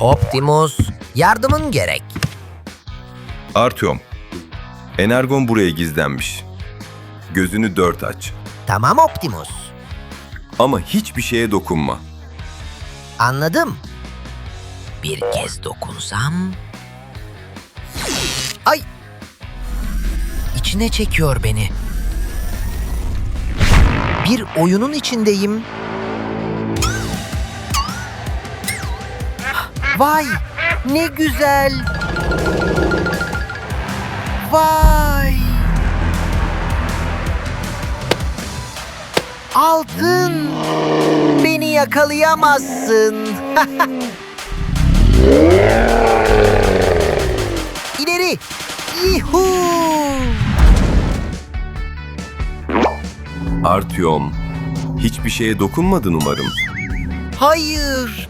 Optimus, yardımın gerek. Artyom, Energon buraya gizlenmiş. Gözünü dört aç. Tamam Optimus. Ama hiçbir şeye dokunma. Anladım. Bir kez dokunsam... Ay! İçine çekiyor beni. Bir oyunun içindeyim. Vay! Ne güzel! Vay! Altın! Beni yakalayamazsın. İleri! Yuhu! Artyom, hiçbir şeye dokunmadın umarım. Hayır!